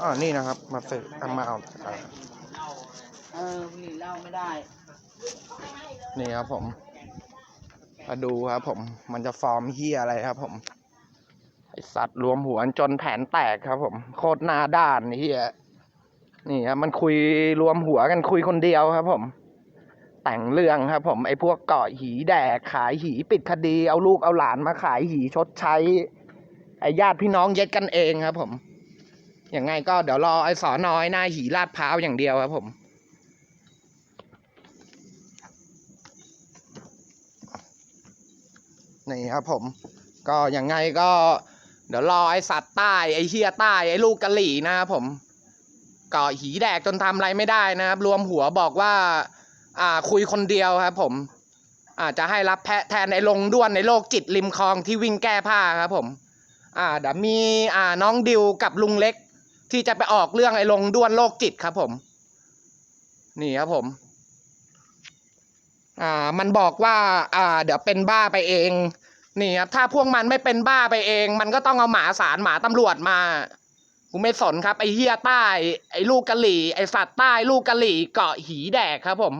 อ๋อนี่นะครับ มาซื้อเอามาเอาอ่าเออหรี่เล้าไม่ได้ นี่ครับผมมาดูครับผม มันจะฟอร์มเฮียอะไรครับ ผม ไอสัตว์รวมหัวจนแผนแตกครับ ผม โคตรหน้าด้านเฮียนี่ครับมันคุยรวมหัวกันคุยคนเดียวครับ ผม แต่งเรื่องครับ ผมไอพวกเกาะหีแดกขายหีปิดคดี เอาลูกเอาหลานมาขายหีชดใช้ ไอญาติพี่น้องเย็ดกันเองครับ ผม อยังไงก็เดี๋ยวรอไอสอน้อยหน้าหีลาดพร้าวอย่างเดียวครับผม นี่ครับผม ก็อยังไงก็ เดี๋ยวรอไอสัตว์ใต้ไอเฮียใต้ไอลูกกะหลี่นะครับผมกาะหีแดกจนทำอะไรไม่ได้นะครับ รวมหัวบอกว่า อ่าคุยคนเดียวครับผม อาจจะให้รับแพะแทนไอลงด้วนในโลกจิตริมคลองที่วิ่งแก้ผ้าครับผม อ่าเดี๋ยวมีอ่าน้องดิวกับลุงเล็ก ที่จะไปออกเรื่องไอลงด้วนโลกจิตครับผม นี่ครับผม อ่า มันบอกว่า อ่า เดี๋ยวเป็นบ้าไปเอง นี่ครับ ถ้าพวกมันไม่เป็นบ้าไปเอง มันก็ต้องเอาหมาสารหมาตำรวจมากูไม่สนครับ ไอ้เฮียใต้ ไอ้ลูกกะหลี่ ไอ้สัตว์ใต้ ลูกกะหลี่เกาะหีแดกครับผม